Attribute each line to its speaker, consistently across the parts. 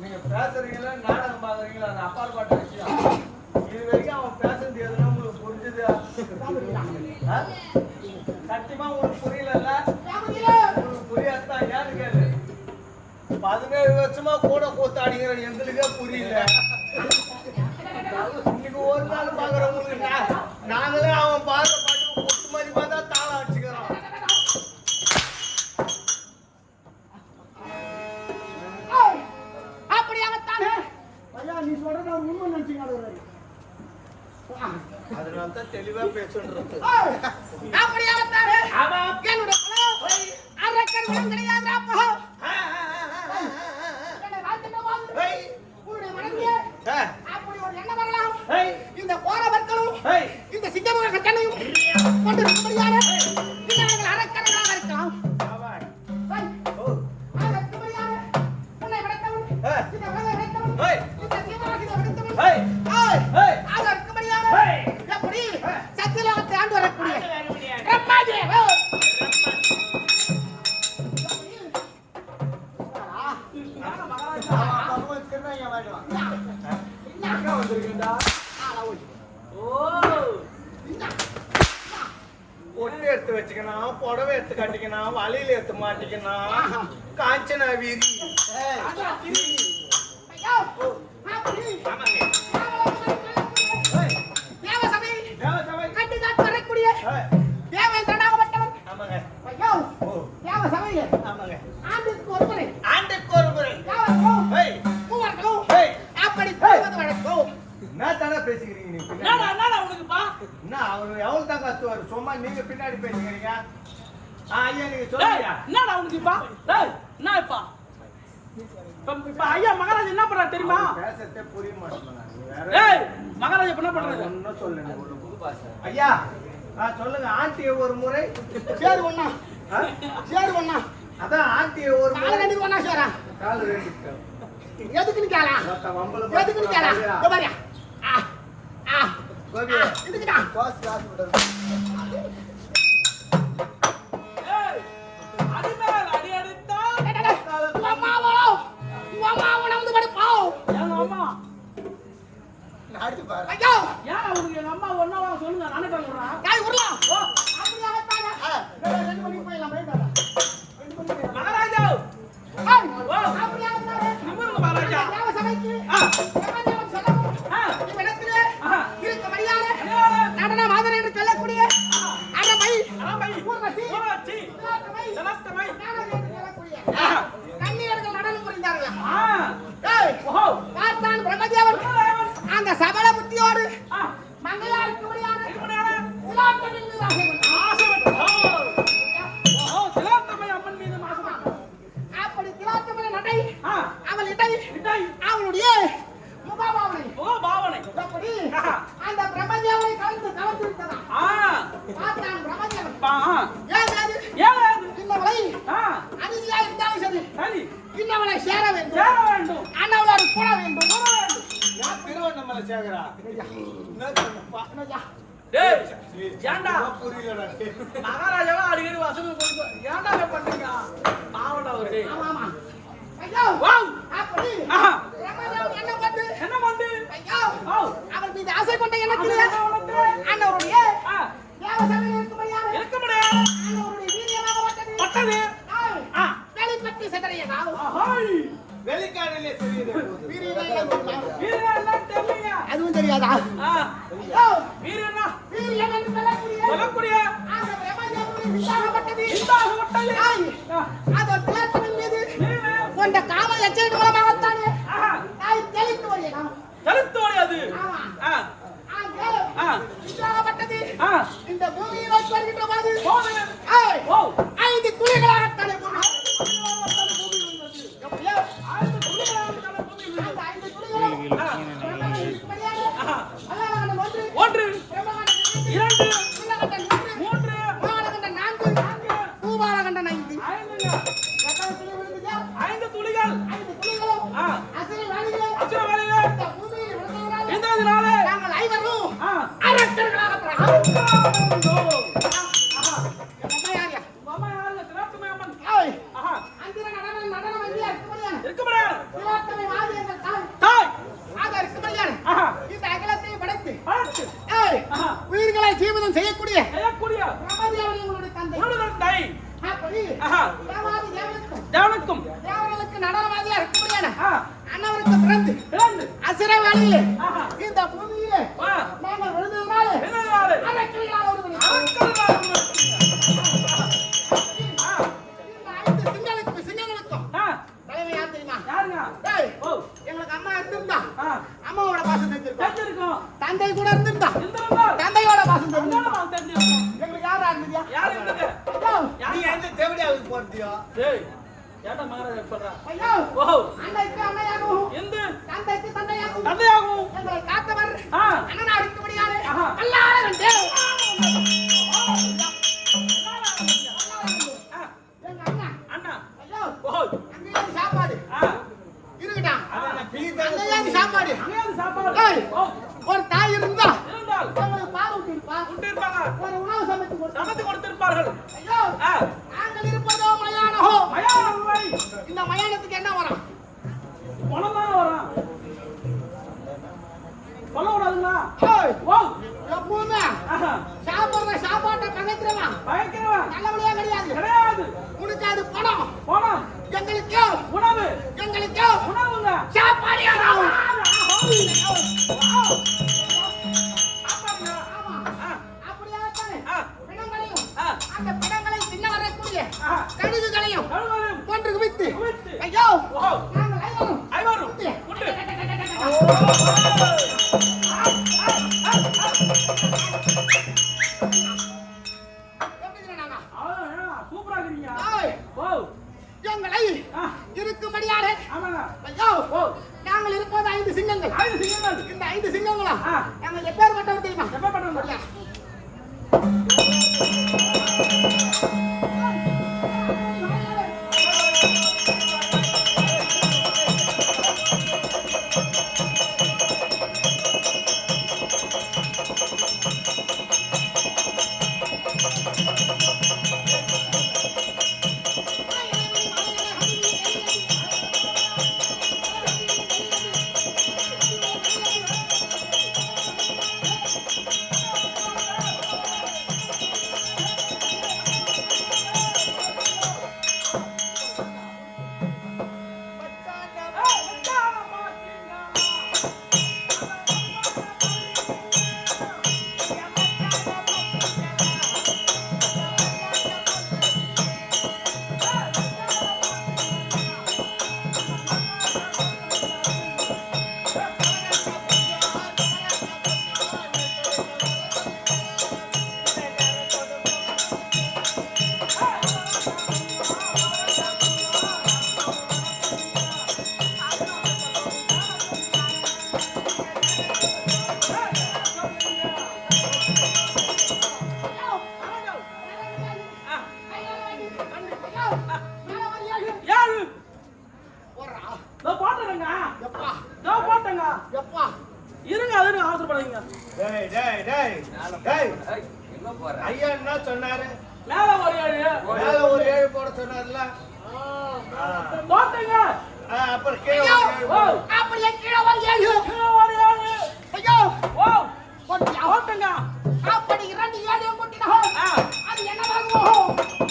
Speaker 1: நீங்க பேசுறீங்களா நாடகம் பாக்குறீங்களா அது அப்பாற்பட்ட விஷயம். சத்தியமா உங்களுக்கு புரியல புரியாதான் ஏன்னு கேளு? பதினேழு வருஷமா கூட கூத்தாடிங்கிற எங்களுக்கே புரியல. இன்னைக்கு ஒரு நாள் பாக்குறவங்களுக்கு நாங்களே அவன் பாடுற பாட்டு கொத்து மாதிரி பார்த்தா தாளம் அடிச்சுக்கிறோம்
Speaker 2: நீ சொல்றது உண்மை நினைச்சீங்க
Speaker 1: அதனால தான் தெளிவா பேசுன்றது.
Speaker 2: அப்படி அகத்தாரு
Speaker 1: ஆமா.
Speaker 2: என்னுடைய பணம் அரக்கர் மனம் கிடையாது அப்போ? உன்னுடைய மனதிலே
Speaker 1: ஏய்,
Speaker 2: அப்படி ஒரு எண்ணம் வரலாம். இந்த போறவர்களும்
Speaker 1: ஏய்.
Speaker 2: இந்த சிங்கமுக கட்டளையும் கொண்டு இருக்கும்படியான
Speaker 1: பொட்டு எடுத்து வச்சுக்கணும் புடவை எடுத்து கட்டிக்கணும் வலையில எடுத்து மாட்டிக்கணும் காஞ்சனா
Speaker 2: ஐயோ, அப்படி
Speaker 1: ஆமாங்க. அவர் எவ்வளவு தான் கத்துவாரு? சும்மா நீங்க பின்னாடி பேசிக்கிறீங்க. ஆ, ஐயா நீங்க சொல்லுங்க
Speaker 3: என்னடா உனக்குப்பா டேய் என்ன இப்பா? இப்ப இப்ப ஐயா மகாராஜ் என்ன பண்றாரு தெரியுமா?
Speaker 1: பேசுறதே புரிய மாட்டேங்குது
Speaker 3: டேய் மகாராஜ் இப்ப என்ன பண்றாரு
Speaker 1: ஒன்னும் சொல்லுங்க ஐயா ஆ, சொல்லுங்க. ஆண்டிய ஒரு முறை
Speaker 2: சேரு ஒண்ணா? சேரு ஒண்ணா.
Speaker 1: அதான் ஆண்டிய ஒரு
Speaker 2: கால
Speaker 1: முறை
Speaker 2: கட்டி ஒண்ணா சேரா.
Speaker 1: கால் ரெண்டு
Speaker 2: எதுக்குன்னு கேளா? எதுக்குன்னு கேளா? இதோ பாரியா ஆ ஆ
Speaker 1: கோபி
Speaker 2: ஆ, இதுக்குடா
Speaker 1: பாஸ் காசு விடுறது
Speaker 3: ஏய் அடிமேல் அடி அடித்தா
Speaker 2: டேய், டேய், டேய். உன் அம்மாவோ? உன் அம்மாவோ நம்பு படுப்போ?
Speaker 3: எங்க அம்மா?
Speaker 1: நாடு பாரு.
Speaker 2: ஐயோ!
Speaker 3: ஏன் உனக்கு எங்க அம்மா வாங்க சொல்லுங்க நானே பண்ணுறேன் ஏன்டா?
Speaker 1: புரியலடா.
Speaker 3: மகாராஜாவா அடிக்கடி வசதி ஏன்டா பண்றீங்க? பாவடா அவரு.
Speaker 2: ஆமா ஆமா. ஐயோ
Speaker 3: வாவ்
Speaker 2: அப்படி என்ன பண்ணு?
Speaker 3: என்ன பண்ணு?
Speaker 2: ஐயோ அவள் மீது ஆசை கொண்ட எண்ணத்திலே. அண்ணவருடைய
Speaker 3: ஆ.
Speaker 2: தேவசபையில் இருக்கும்படியான
Speaker 3: இருக்க முடியாது.
Speaker 2: அண்ணவருடைய வீரியமாகப்பட்டது
Speaker 3: பட்டது ஆ.
Speaker 2: வெளிப்பட்டு சிதறியதா
Speaker 1: வெளிக்காடிலே தெரியுது.
Speaker 2: வீரியமே
Speaker 3: எல்லாம் தெரியலைங்க
Speaker 2: அதுவும் தெரியாதா? ஐயோ. அரசாங்கம் செய்யக்கூடிய
Speaker 3: செய்யக்கூடிய
Speaker 2: பிரம்மதேவன் உங்களுடைய தந்தை.
Speaker 3: உங்களுடைய தந்தை.
Speaker 2: அப்படி தேவாதி தேவனுக்கும்
Speaker 3: தேவனுக்கும்.
Speaker 2: தேவனுக்கு நடனவாதியா
Speaker 3: இருக்கக்கூடிய
Speaker 2: அண்ணவருக்கு பிறந்து
Speaker 3: பிறந்து.
Speaker 2: அசிரவாளியிலே やっ
Speaker 3: た!
Speaker 2: இருங்க அதுன்னு ஆசை
Speaker 3: பண்ணீங்க
Speaker 2: டேய்
Speaker 3: டேய்
Speaker 1: டேய். டேய் என்ன போற? ஐயா என்ன சொன்னாரு?
Speaker 3: மேல ஒரு ஏழு.
Speaker 1: மேல ஒரு ஏழு போட சொன்னாருல. தோத்துங்க அப்புறம் கீழே
Speaker 2: அப்புறம் கீழே ஒரு ஏழு.
Speaker 3: கீழே ஒரு ஏழு.
Speaker 2: ஐயோ.
Speaker 3: ஓ.
Speaker 2: கொஞ்சம்
Speaker 3: ஓட்டுங்க
Speaker 2: அப்படி இரண்டு ஏழு கொட்டினா அது என்ன
Speaker 3: என்னதாகும்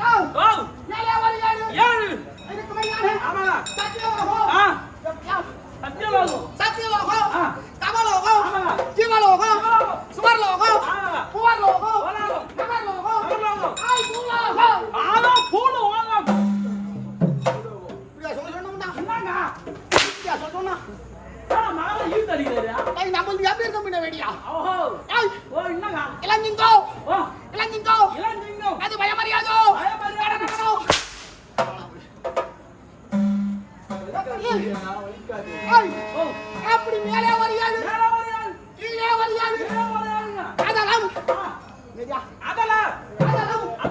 Speaker 2: 走
Speaker 3: 走，哪
Speaker 2: 里有
Speaker 3: 我
Speaker 2: 的？哪里？
Speaker 3: 哪
Speaker 2: 里？这
Speaker 3: 里
Speaker 2: 怎
Speaker 3: 么
Speaker 2: 没
Speaker 3: 人？
Speaker 2: 阿
Speaker 3: 妈
Speaker 2: 啦！
Speaker 3: 三
Speaker 2: 只
Speaker 3: 老
Speaker 2: 虎，
Speaker 3: 啊！
Speaker 2: 三
Speaker 3: 只老
Speaker 2: 虎，
Speaker 3: 三
Speaker 2: 只老
Speaker 3: 虎，
Speaker 1: 啊！
Speaker 2: 大
Speaker 3: 猫
Speaker 2: 老虎，金
Speaker 3: 猫老
Speaker 2: 虎，狮
Speaker 3: 子老
Speaker 2: 虎，
Speaker 3: 虎
Speaker 2: 娃
Speaker 3: 老
Speaker 2: 虎，
Speaker 3: 虎
Speaker 2: 娃
Speaker 3: 老
Speaker 2: 虎，
Speaker 3: 老
Speaker 2: 虎
Speaker 3: 老虎，老虎
Speaker 2: 老虎，
Speaker 3: 老
Speaker 2: 虎虎
Speaker 3: 老
Speaker 2: 虎，不
Speaker 1: 要说
Speaker 2: 说
Speaker 3: 那
Speaker 2: 么
Speaker 3: 大，
Speaker 2: 哪个？
Speaker 3: 你
Speaker 2: 别
Speaker 3: 说
Speaker 2: 说
Speaker 3: 呢。நான்
Speaker 2: கொஞ்சம் எப்படி
Speaker 3: இருக்க
Speaker 2: முன்ன
Speaker 3: வேடியா
Speaker 2: இளஞ்சிங்கோ அதெல்லாம் அதெல்லாம்
Speaker 3: அதெல்லாம்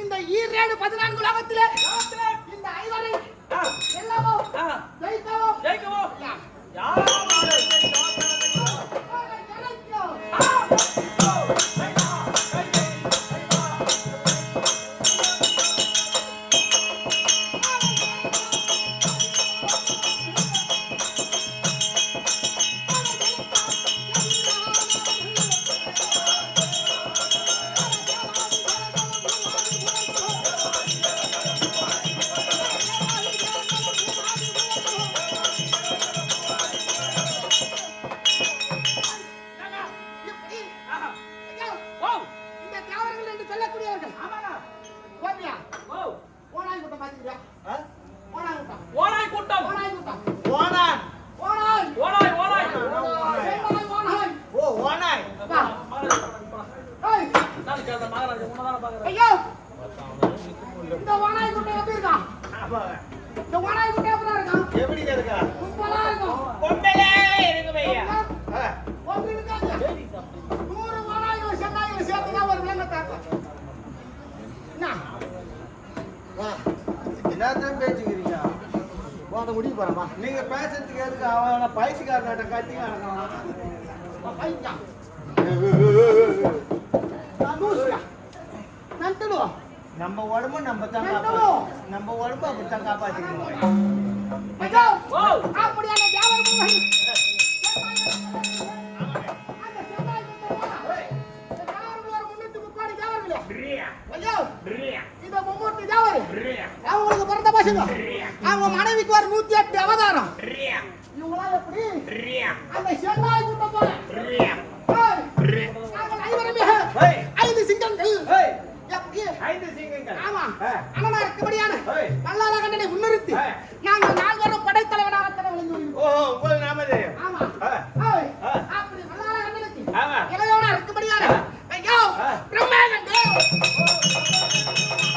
Speaker 2: இந்த ஈரேடு பதினான்கு உலகத்திலே ஐயா! இந்த ஓனாய் கூட்டம் எப்படி இருக்கான்
Speaker 1: ஆமா.
Speaker 2: இந்த ஓனாய் கூட்டம் எப்படி இருக்கான்
Speaker 1: எப்படிங்க இருக்கா?
Speaker 2: கும்பலா இருக்கும்.
Speaker 1: பொம்பளே இருக்கு ஆ.
Speaker 2: ஒன்று இருக்காது நூறு ஓனாய்கள் சென்னாய்கள் சேர்த்துதான் ஒரு விலங்கை தாக்கும் என்ன
Speaker 1: வா. என்னத்தான் பேச்சுக்கிறீங்க
Speaker 2: போத முடிவு போறமா
Speaker 1: நீங்க பேசுறதுக்கு எதுக்கு? அவன பைத்தியக்காரனாட்ட கத்தி கிடக்கான்
Speaker 2: பையா நண்டுடுவோம்
Speaker 1: நம்ம உடம்பு நம்ம தான்
Speaker 2: நண்டுடுவோம்
Speaker 1: காப்பாத்து நம்ம உடம்பு அப்படித்தான் காப்பாத்திக்கணும்.
Speaker 2: அப்படியான. அவங்களுக்கு பிறந்த பசங்க. அவங்க மனைவிக்கு ஒரு நூத்தி எட்டு அவதாரம். இவங்களாம் எப்படி? அந்த சென்னாய்
Speaker 1: Thank
Speaker 2: you.